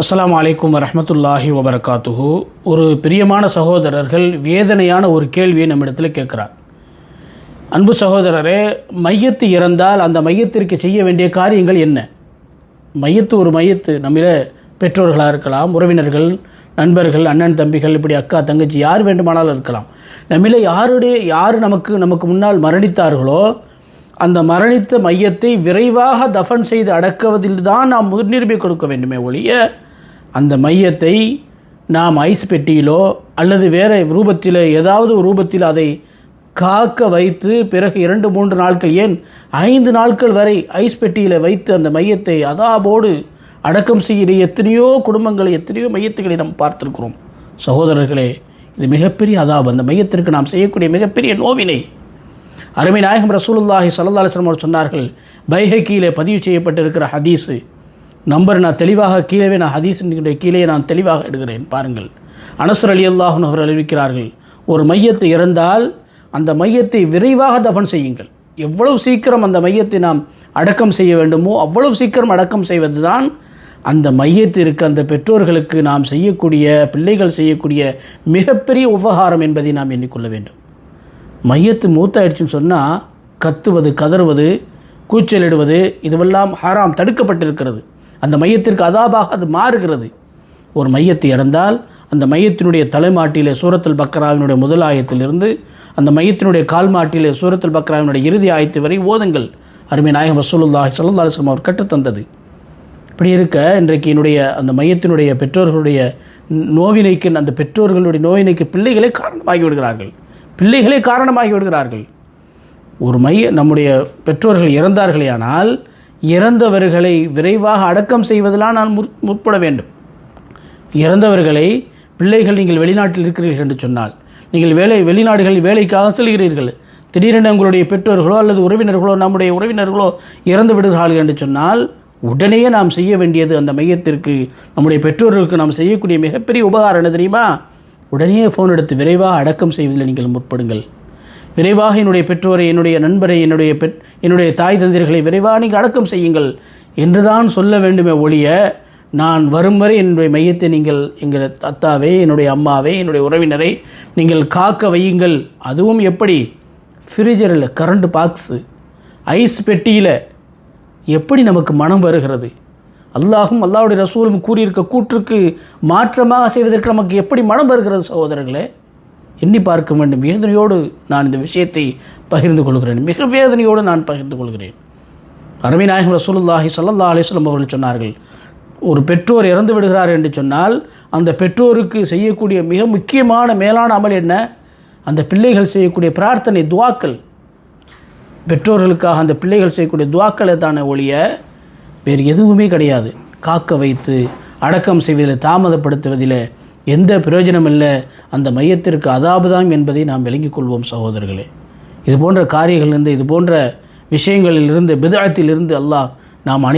அஸ்லாம் வலைக்கம் வரமத்துல்லாஹி வபரகாத்துஹு. ஒரு பிரியமான சகோதரர்கள் வேதனையான ஒரு கேள்வியை நம்மிடத்தில் கேட்குறார். அன்பு சகோதரரே மையத்து இறந்தால் அந்த மையத்திற்கு செய்ய வேண்டிய காரியங்கள் என்ன? மையத்து ஒரு மையத்து நம்மில பெற்றோர்களாக இருக்கலாம் உறவினர்கள் நண்பர்கள் அண்ணன் தம்பிகள் இப்படி அக்கா தங்கச்சி யார் வேண்டுமானாலும் இருக்கலாம். நம்மில யாருடைய யார் நமக்கு நமக்கு முன்னால் மரணித்தார்களோ அந்த மரணித்த மையத்தை விரைவாக தஃபன் செய்து அடக்குவதில் தான் நாம் முன்னுரிமை கொடுக்க வேண்டுமே ஒழிய அந்த மையத்தை நாம் ஐஸ் பெட்டியிலோ அல்லது வேறு ரூபத்தில் ஏதாவது ரூபத்தில் அதை காக்க வைத்து பிறகு இரண்டு மூன்று நாட்கள் ஏன் ஐந்து நாட்கள் வரை ஐஸ் பெட்டியில் வைத்து அந்த மையத்தை அதாபோடு அடக்கம் செய்கிற எத்தனையோ குடும்பங்களை எத்தனையோ மையத்துகளை நாம் பார்த்துருக்கிறோம். சகோதரர்களே இது மிகப்பெரிய அதாபு. அந்த மையத்திற்கு நாம் செய்யக்கூடிய மிகப்பெரிய நோவினை. அருமை நாயகம் ரசூலுல்லாஹி சல்லா அலிஸ்லாம் அவர் சொன்னார்கள் பைஹக்கியிலே பதிவு செய்யப்பட்டிருக்கிற ஹதீஸு நம்பர் நான் தெளிவாக கீழே நான் ஹதீஸினுடைய கீழே நான் தெளிவாக எடுக்கிறேன் பாருங்கள். அனசர் அலி அல்லாஹன் அவர் அறிவிக்கிறார்கள் ஒரு மையத்தை இறந்தால் அந்த மையத்தை விரைவாக தபன் செய்யுங்கள். எவ்வளவு சீக்கிரம் அந்த மையத்தை நாம் அடக்கம் செய்ய வேண்டுமோ அவ்வளவு சீக்கிரம் அடக்கம் செய்வது தான் அந்த மையத்திற்கு அந்த பெற்றோர்களுக்கு நாம் செய்யக்கூடிய பிள்ளைகள் செய்யக்கூடிய மிகப்பெரிய உபகாரம் என்பதை நாம் எண்ணிக்கொள்ள வேண்டும். மையத்து மூத்தாயிடுச்சுன்னு சொன்னால் கத்துவது கதறுவது கூச்சலிடுவது இதுவெல்லாம் ஹராம் தடுக்கப்பட்டிருக்கிறது. அந்த மையத்திற்கு அதாபாக அது மாறுகிறது. ஒரு மையத்தை இறந்தால் அந்த மையத்தினுடைய தலைமாட்டிலே சூரத்தில் பக்ராவினுடைய முதல் ஆயத்திலிருந்து அந்த மையத்தினுடைய கால்மாட்டிலே சூரத்தில் பக்ராவினுடைய இறுதி ஆயத்து வரை ஓதுங்கள். அருமை நாயகம் ரசூலுல்லாஹி ஸல்லல்லாஹு அவர் கற்றுத்தந்தது இப்படி இருக்க இன்றைக்கு என்னுடைய அந்த மையத்தினுடைய பெற்றோர்களுடைய நோவினைக்கு அந்த பெற்றோர்களுடைய நோவினைக்கு பிள்ளைகளே காரணமாகி விடுகிறார்கள். பிள்ளைகளே காரணமாகி விடுகிறார்கள். ஒரு மைய நம்முடைய பெற்றோர்கள் இறந்தார்களேயானால் இறந்தவர்களை விரைவாக அடக்கம் செய்வதெல்லாம் நான் முற் முற்பட வேண்டும். இறந்தவர்களை பிள்ளைகள் நீங்கள் வெளிநாட்டில் இருக்கிறீர்கள் என்று சொன்னால் நீங்கள் வேலை வெளிநாடுகளில் வேலைக்காக செல்கிறீர்கள். திடீரென உங்களுடைய பெற்றோர்களோ அல்லது உறவினர்களோ நம்முடைய உறவினர்களோ இறந்து விடுகிறார்கள் என்று சொன்னால் உடனே நாம் செய்ய வேண்டியது அந்த மையத்திற்கு நம்முடைய பெற்றோர்களுக்கு நாம் செய்யக்கூடிய மிகப்பெரிய உபகாரம் என்ன தெரியுமா? உடனே ஃபோன் எடுத்து விரைவாக அடக்கம் செய்வதில் நீங்கள் முற்படுங்கள். விரைவாக என்னுடைய பெற்றோரை என்னுடைய நண்பரை என்னுடைய பெற் என்னுடைய தாய் தந்தையர்களை விரைவாக நீங்கள் அடக்கம் செய்யுங்கள் என்றுதான் சொல்ல வேண்டுமே ஒழிய நான் வரும் வரை என்னுடைய மையத்தை நீங்கள் எங்கள் அத்தாவே என்னுடைய அம்மாவே என்னுடைய உறவினரை நீங்கள் காக்க வையுங்கள். அதுவும் எப்படி? ஃப்ரிஜரில் கரண்ட் பாக்ஸு ஐஸ் பெட்டியில் எப்படி நமக்கு மனம் வருகிறது? அல்லாஹும் அல்லாவுடைய ரசூலும் கூறியிருக்க கூற்றுக்கு மாற்றமாக செய்வதற்கு நமக்கு எப்படி மனம் வருகிறது சகோதரர்களே? எண்ணி பார்க்க வேண்டும். வேதனையோடு நான் இந்த விஷயத்தை பகிர்ந்து கொள்கிறேன். மிக வேதனையோடு நான் பகிர்ந்து கொள்கிறேன். அருமை நாயகம் ரசூலுல்லாஹி சல்லா அலிஸ்லம் அவர்கள் சொன்னார்கள் ஒரு பெற்றோர் இறந்து விடுகிறார் என்று சொன்னால் அந்த பெற்றோருக்கு செய்யக்கூடிய மிக முக்கியமான மேலான அமல் என்ன? அந்த பிள்ளைகள் செய்யக்கூடிய பிரார்த்தனை துவாக்கள். பெற்றோர்களுக்காக அந்த பிள்ளைகள் செய்யக்கூடிய துவாக்களை தானே ஒழிய வேறு எதுவுமே கிடையாது. காக்க வைத்து அடக்கம் செய்வதில் தாமதப்படுத்துவதில் எந்த பிரயோஜனம் இல்லை? அந்த மையத்திற்கு அதாபதாம் என்பதை நாம் விளங்கிக் கொள்வோம் சகோதரர்களே. இது போன்ற காரியங்களிலிருந்து இது போன்ற விஷயங்களிலிருந்து பிதாயத்திலிருந்து அல்லாஹ் நாம் அனை